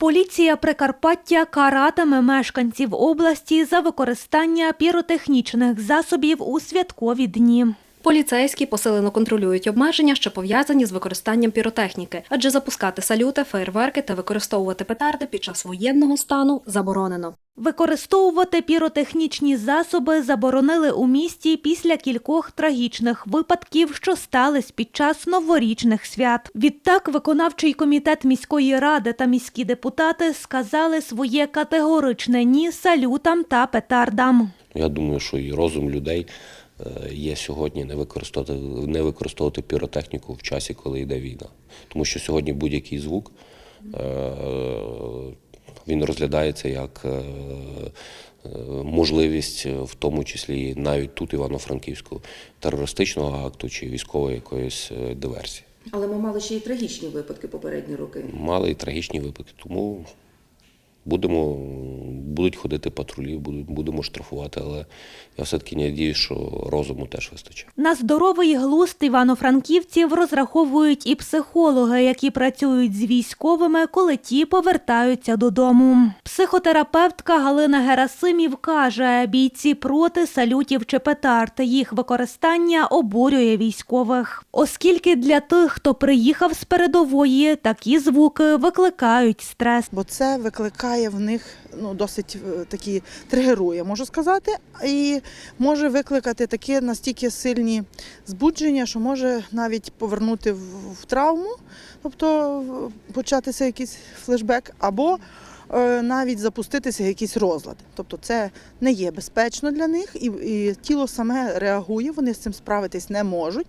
Поліція Прикарпаття каратиме мешканців області за використання піротехнічних засобів у святкові дні. Поліцейські посилено контролюють обмеження, що пов'язані з використанням піротехніки, адже запускати салюти, фейерверки та використовувати петарди під час воєнного стану заборонено. Використовувати піротехнічні засоби заборонили у місті після кількох трагічних випадків, що стались під час новорічних свят. Відтак, виконавчий комітет міської ради та міські депутати сказали своє категоричне ні салютам та петардам. Я думаю, що і розум людей є сьогодні не використовувати, не використовувати піротехніку в часі, коли йде війна. Тому що сьогодні будь-який звук е, він розглядається як е, е, можливість, е, в тому числі навіть тут Івано-Франківську, терористичного акту чи військової якоїсь е, диверсії. Але ми мали ще й трагічні випадки попередні роки. Мали і трагічні випадки, тому будемо, будуть ходити патрулі, будуть, будемо штрафувати, але я все-таки надіюсь, що розуму теж вистачить. На здоровий глузд івано-франківців розраховують і психологи, які працюють з військовими, коли ті повертаються додому. Психотерапевтка Галина Герасимів каже, бійці проти салютів чи петард. Їх використання обурює військових, оскільки для тих, хто приїхав з передової, такі звуки викликають стрес. бо це викликає в них ну, досить е, такі тригерує, можу сказати, і може викликати такі настільки сильні збудження, що може навіть повернути в, в травму, тобто початися якийсь флешбек, або е, навіть запуститися якийсь розлад. Тобто це не є безпечно для них, і, і тіло саме реагує, вони з цим справитись не можуть.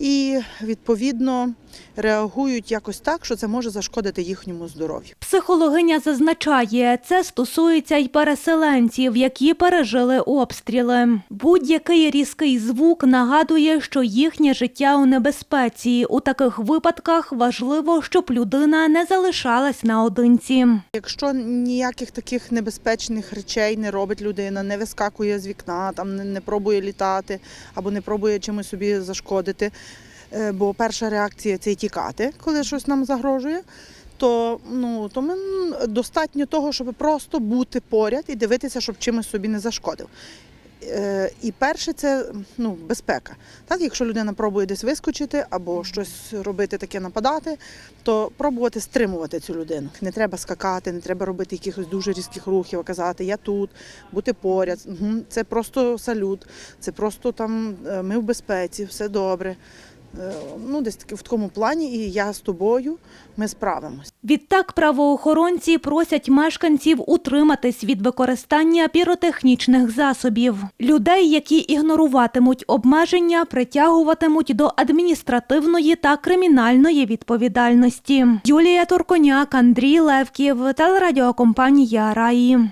І відповідно реагують якось так, що це може зашкодити їхньому здоров'ю. Психологиня зазначає, це стосується й переселенців, які пережили обстріли. Будь-який різкий звук нагадує, що їхнє життя у небезпеці. У таких випадках важливо, щоб людина не залишалась наодинці. Якщо ніяких таких небезпечних речей не робить людина, не вискакує з вікна, там не, пробує літати або не пробує чимось собі зашкодити, бо перша реакція це тікати, коли щось нам загрожує. То ну то ми достатньо того, щоб просто бути поряд і дивитися, щоб чимось собі не зашкодив. Е, І перше це ну, безпека. Так, якщо людина пробує десь вискочити або щось робити таке нападати, то пробувати стримувати цю людину. Не треба скакати, не треба робити якихось дуже різких рухів, казати Я тут, бути поряд. Це просто салют, це просто там е, ми в безпеці, все добре. Е, Ну, десь в такому плані, і я з тобою, ми справимось. Відтак правоохоронці просять мешканців утриматись від використання піротехнічних засобів. Людей, які ігноруватимуть обмеження, притягуватимуть до адміністративної та кримінальної відповідальності. Юлія Турконяк, Андрій Левків, телерадіокомпанія Раї.